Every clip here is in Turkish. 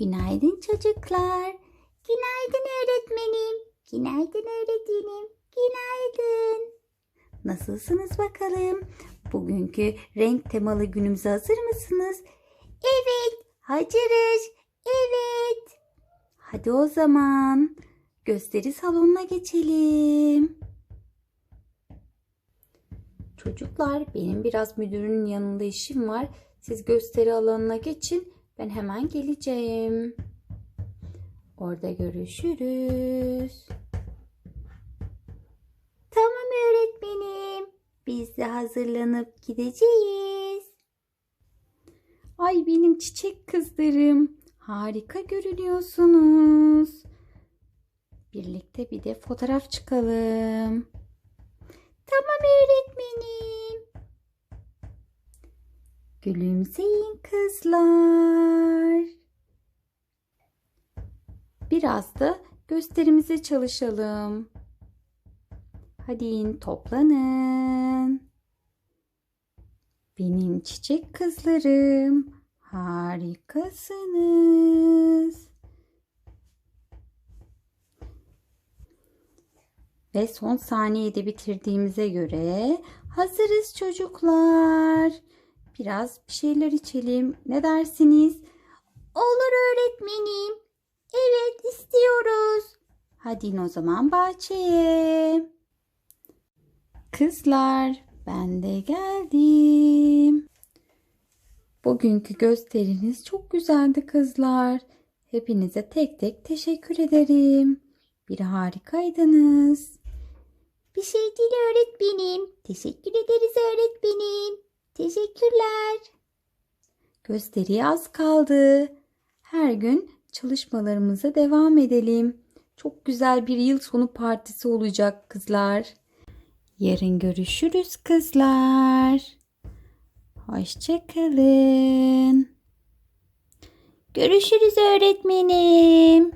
Günaydın çocuklar. Günaydın öğretmenim. Günaydın öğretmenim. Günaydın. Nasılsınız bakalım? Bugünkü renk temalı günümüze hazır mısınız? Evet, hazırız. Evet. Hadi o zaman gösteri salonuna geçelim. Çocuklar benim biraz müdürün yanında işim var. Siz gösteri alanına geçin. Ben hemen geleceğim. Orada görüşürüz. Tamam öğretmenim. Biz de hazırlanıp gideceğiz. Ay benim çiçek kızlarım. Harika görünüyorsunuz. Birlikte bir de fotoğraf çıkalım. Tamam öğretmenim. Gülümseyin kızlar. Biraz da gösterimize çalışalım. Hadi in toplanın. Benim çiçek kızlarım harikasınız. Ve son saniyede bitirdiğimize göre hazırız çocuklar. Biraz bir şeyler içelim. Ne dersiniz? Olur öğretmenim. Evet istiyoruz. Hadi o zaman bahçeye. Kızlar ben de geldim. Bugünkü gösteriniz çok güzeldi kızlar. Hepinize tek tek teşekkür ederim. Bir harikaydınız. Bir şey değil öğretmenim. Teşekkür ederiz öğretmenim. Teşekkürler. Gösteriye az kaldı. Her gün çalışmalarımıza devam edelim. Çok güzel bir yıl sonu partisi olacak kızlar. Yarın görüşürüz kızlar. Hoşçakalın. Görüşürüz öğretmenim.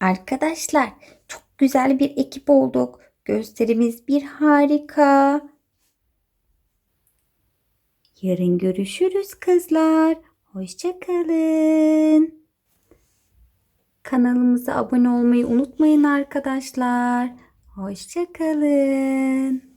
Arkadaşlar çok güzel bir ekip olduk. Gösterimiz bir harika. Yarın görüşürüz kızlar. Hoşçakalın. Kanalımıza abone olmayı unutmayın arkadaşlar. Hoşçakalın.